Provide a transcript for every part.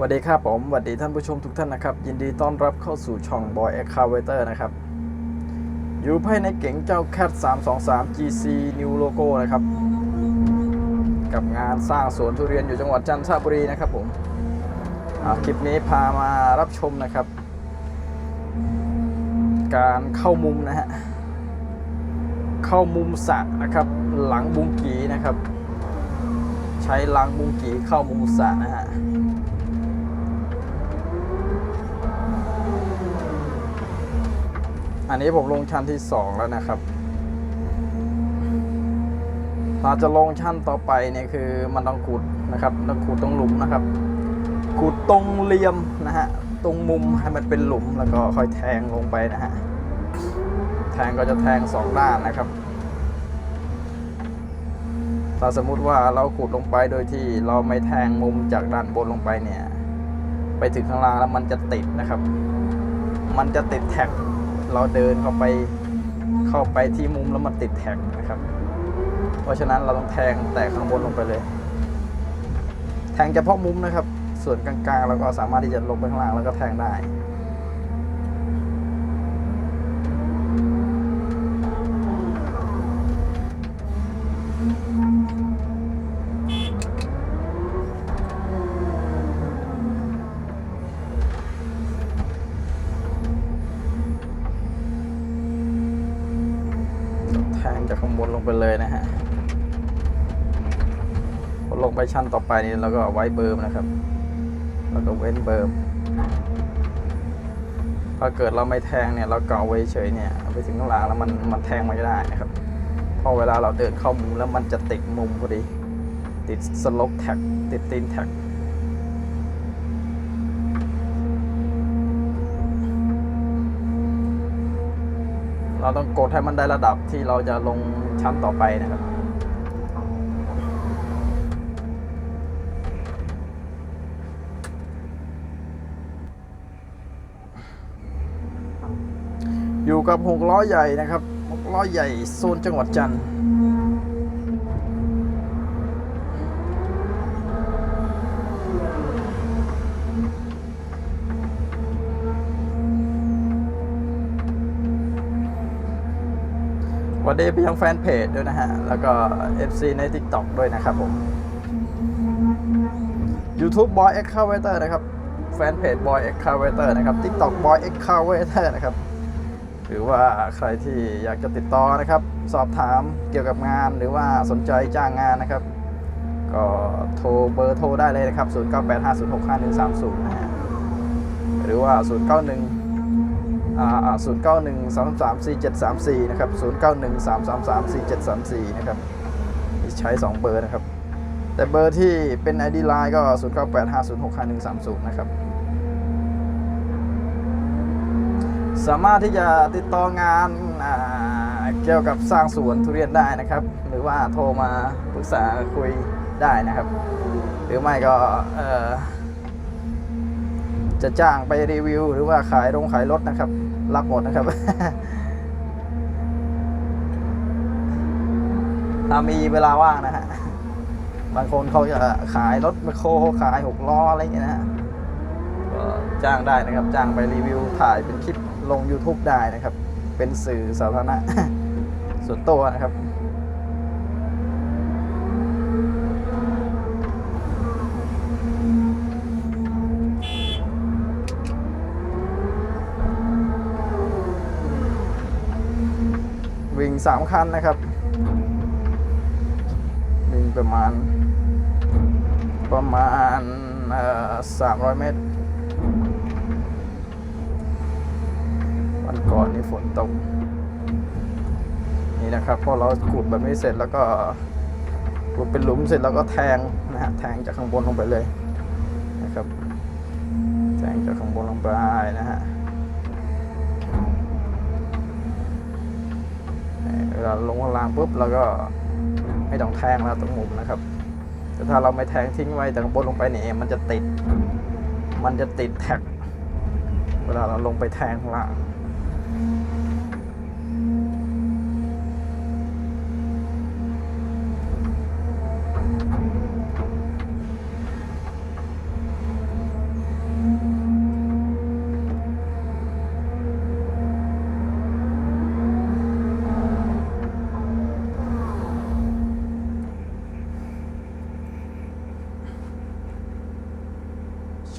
สวัสดีครับผมสวัสดีท่านผู้ชมทุกท่านนะครับ ยินดีต้อนรับเข้าสู่ช่อง Boy e x c a v a t o r นะครับ อยู่ภายในเก๋งเจ้า Cat 323 GC New Logo นะครับ กับงานสร้างสวนทุเรียนอยู่จังหวัดจันทบุรีนะครับผมคลิปนี้พามารับชมนะครับ การเข้ามุมนะฮะ เข้ามุมสระนะครับ หลังบุงกีนะครับ ใช้ลังบุงกีเข้ามุมสระนะฮะ อันนี้ผมลงชั้นที่ 2 แล้วนะครับ เราจะลงชั้นต่อไปเนี่ยคือมันต้องขุดนะครับต้องขุดตรงหลุมนะครับ ขุดตรงเหลี่ยมนะฮะ ตรงมุมให้มันเป็นหลุมแล้วก็ค่อยแทงลงไปนะฮะ แทงก็จะแทงสองด้านนะครับ ถ้าสมมุติว่าเราขุดลงไปโดยที่เราไม่แทงมุมจากด้านบนลงไปเนี่ย ไปถึงข้างล่างแล้วมันจะติดนะครับ มันจะติดแท็ก เราเดินเข้าไปเข้าไปที่มุมแล้วมันติดแท็กนะครับ เพราะฉะนั้นเราต้องแทงแต่ข้างบนลงไปเลย แทงเฉพาะมุมนะครับ ส่วนกลางๆเราก็สามารถที่จะลงไปข้างล่างแล้วก็แทงได้างบนลงไปเลยนะฮะพอลงไปชั้นต่อไปนี่เราก็ไว้เบิร์มนะครับ แล้วก็เว้นเบิร์มถ้าเกิดเราไม่แทงเนี่ยเราเกาไว้เฉยเนี่ยไปถึงข้างล่างแล้วมันมันแทงไม่ได้นะครับเพอเวลาเราเดินเข้ามุมแล้วมันจะติดมุมพอดี ติดสลบแท็กติดตีนแท็ก เราต้องกดให้มันได้ระดับที่เราจะลงชั้นต่อไปนะครับอยู่กับหกล้อใหญ่นะครับหกล้อใหญ่โซนจังหวัดจันทร์ วัสดีไปยังแฟนเพจด้วยนะฮะ แล้วก็ FC ใน TikTok ด้วยนะครับผม YouTube Boy Excavator นะครับ แฟนเพจ Boy Excavator นะครับ TikTok Boy Excavator นะครับ หรือว่าใครที่อยากจะติดต่อนะครับ สอบถามเกี่ยวกับงานหรือว่าสนใจจ้างงานนะครับ ก็โทรเบอร์โทรได้เลยนะครับ 0985065130 นะฮะ หรือว่า 091 อ่า091 334 734นะครับ091 333 4734นะครับใช้2เบอร์นะครับ แต่เบอร์ที่เป็น ID Line ก็0985065130นะครับสามารถที่จะติดต่องานเกี่ยวกับสร้างสวนทุเรียนได้นะครับ หรือว่าโทรมาปรึกษาคุยได้นะครับ หรือไม่ก็จะจ้างไปรีวิว หรือว่าขายโรงขายรถนะครับ รับหมดนะครับ ถ้ามีเวลาว่างนะฮะ บางคนเขาจะขายรถแมคโครขายหกล้ออะไรอย่างเงี้ยนะฮะก็จ้างได้นะครับ จ้างไปรีวิวถ่ายเป็นคลิปลง YouTube ได้นะครับ เป็นสื่อสาธารณะส่วนตัวนะครับ วิ่งสามคันนะครับ วิ่งประมาณ ประมาณสามร้อยเมตร วันก่อนนี่ฝนตก นี่นะครับพอเราขุดแบบนี้เสร็จแล้วก็ขุดเป็นหลุมเสร็จแล้วก็แทงนะฮะแทงจากข้างบนลงไปเลยนะครับ แทงจากข้างบนลงไปนะฮะ เวลาลงข้างล่างปุ๊บเราก็ไม่ต้องแทงแล้วตรงมุมนะครับ แต่ถ้าเราไม่แทงทิ้งไว้แต่บนลงไปเนี่ยมันจะติด มันจะติดแท็ก เวลาเราลงไปแทงข้างล่าง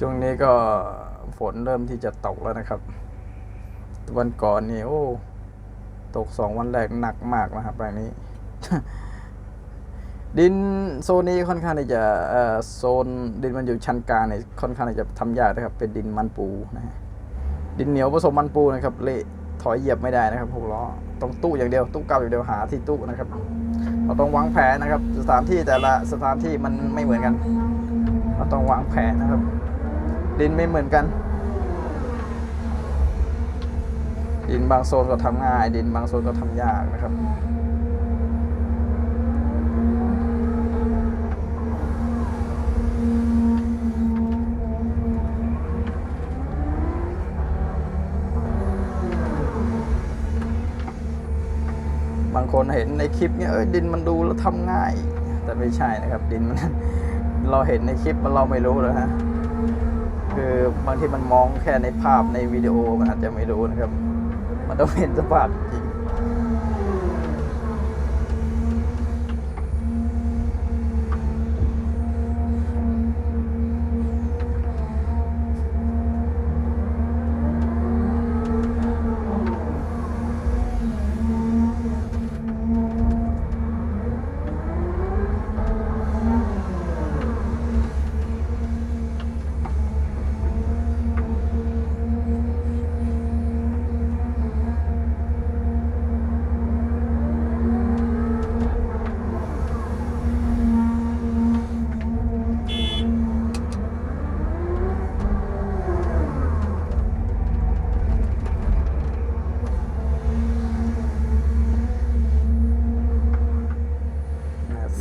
ช่วงนี้ก็ฝนเริ่มที่จะตกแล้วนะครับ วันก่อนนี่โอ้ตกสองวันแรกหนักมากนะครับแปลงนี้ ดินโซนนี้ค่อนข้างที่จะเอ่อโซนดินมันอยู่ชั้นกลางเนี่ยค่อนข้างที่จะทำยากนะครับ เป็นดินมันปูนะฮะดินเหนียวผสมมันปูนะครับเละถอยเหยียบไม่ได้นะครับหกล้อต้องตู้อย่างเดียวตู้เก่าอย่างเดียวหาที่ตู้นะครับ เราต้องวางแผนนะครับ สถานที่แต่ละสถานที่มันไม่เหมือนกัน เราต้องวางแผนนะครับ ดินไม่เหมือนกัน ดินบางโซนก็ทำง่าย ดินบางโซนก็ทำยากนะครับบางคนเห็นในคลิปเนี่ยเอ้ยดินมันดูแล้วทำง่าย แต่ไม่ใช่นะครับ ดินมันเราเห็นในคลิปมันเราไม่รู้แล้วฮะ คือบางทีมันมองแค่ในภาพในวิดีโอมันอาจจะไม่รู้นะครับ มันต้องเห็นสภาพจริง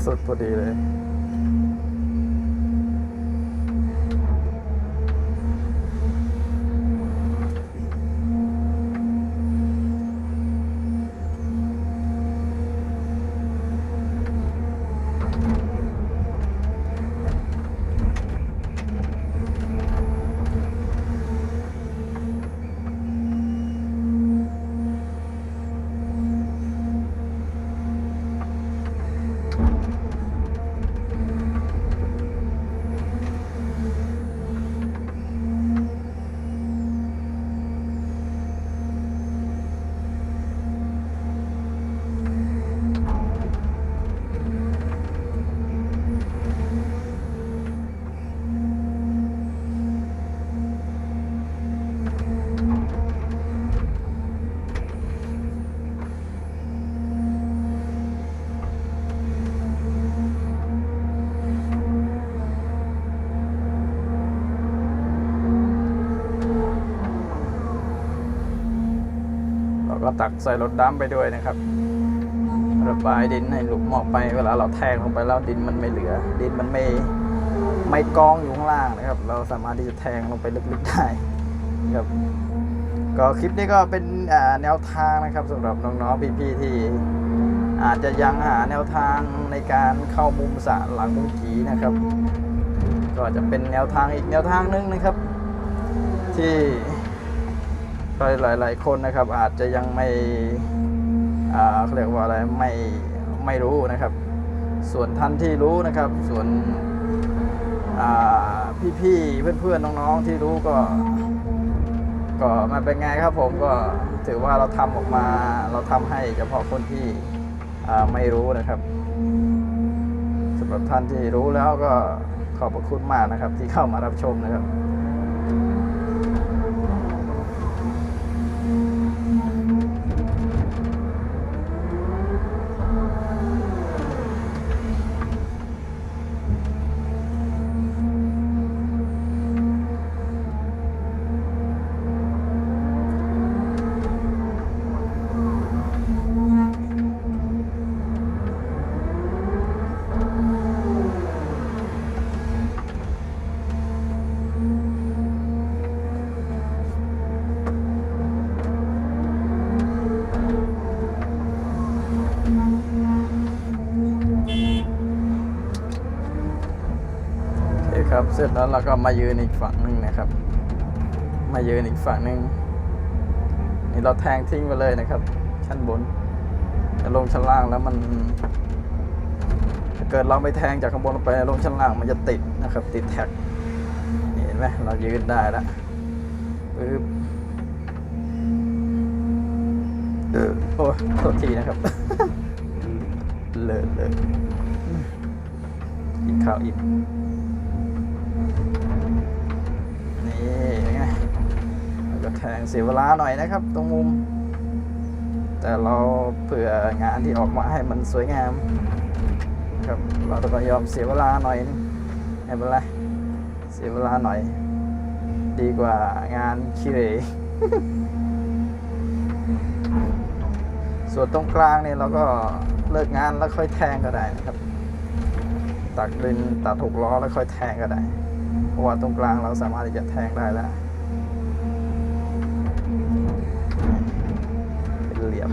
สุดพอดีเลย เราก็ตักใส่รถดำไปด้วยนะครับ ระบายดินให้หลุมออกไป เวลาเราแทงลงไปแล้วดินมันไม่เหลือ ดินมันไม่ไม่กองอยู่ข้างล่างนะครับ เราสามารถที่จะแทงลงไปลึกๆได้นะครับก็คลิปนี้ก็เป็นแนวทางนะครับสำหรับน้องๆพี่ๆที่อาจจะยังหาแนวทางในการเข้ามุมสระหลังมุมกีนะครับ ก็จะเป็นแนวทางอีกแนวทางหนึงนะครับ ที่ หลาย ๆ คนนะครับ อาจจะยังไม่เขาเรียกว่าอะไรไม่ไม่รู้นะครับ ส่วนท่านที่รู้นะครับ ส่วนพี่ๆเพื่อนๆน้องๆที่รู้ก็ ก็มันเป็นไงครับผมก็ถือว่าเราทำออกมาเราทำให้เฉพาะคนที่ไม่รู้นะครับสำหรับท่านที่รู้แล้วก็ขอบพระคุณมากนะครับ ที่เข้ามารับชมนะครับ เครับ เสร็จแล้วเราก็มายืนอีกฝั่งหนึ่งนะครับ มายืนอีกฝั่งหนึ่งนี่เราแทงทิ้งไปเลยนะครับ ชั้นบนจะลงชั้นล่างแล้วมันเกิดเราไปแทงจากข้างบนลงไปลงชั้นล่างมันจะติดนะครับ ติดแท็กนี่ไหมเรายืนได้แล้วปึ๊บเอโอ้โทษทีนะครับ เลิศเลยกินข้าวอิ่ม แทงเสียเวลาหน่อยนะครับ ตรงมุม แต่เราเผื่องานที่ออกมาให้มันสวยงาม ครับเราต้องยอมเสียเวลาหน่อยนึงไม่เป็นไรเสียเวลาหน่อย ดีกว่างานขี้เรส่วนตรงกลางเนี่ยเราก็เลิกงานแล้วค่อยแทงก็ได้นะครับ ตักดินตัดถูกล้อแล้วค่อยแทงก็ได้ เพราะว่าตรงกลางเราสามารถที่จะแทงได้แล้ว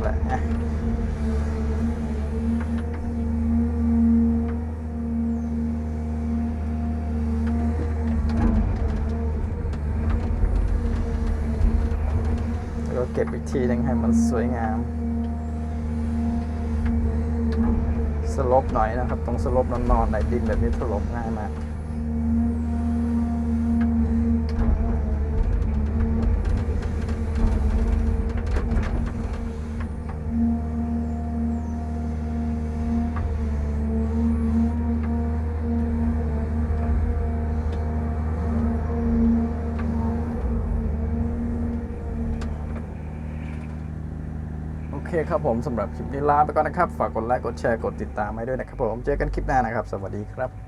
แหละก็เก็บอีกทีหนึงให้มันสวยงาม สลบหน่อยนะครับ ตรงสลบนอนๆในดินแบบนี้ถล่มง่ายมาก ครับผมสำหรับคลิปนี้ลาไปก่อนนะครับ ฝากกดไลค์กดแชร์กดติดตามให้ด้วยนะครับผมเจอกันคลิปหน้านะครับ สวัสดีครับ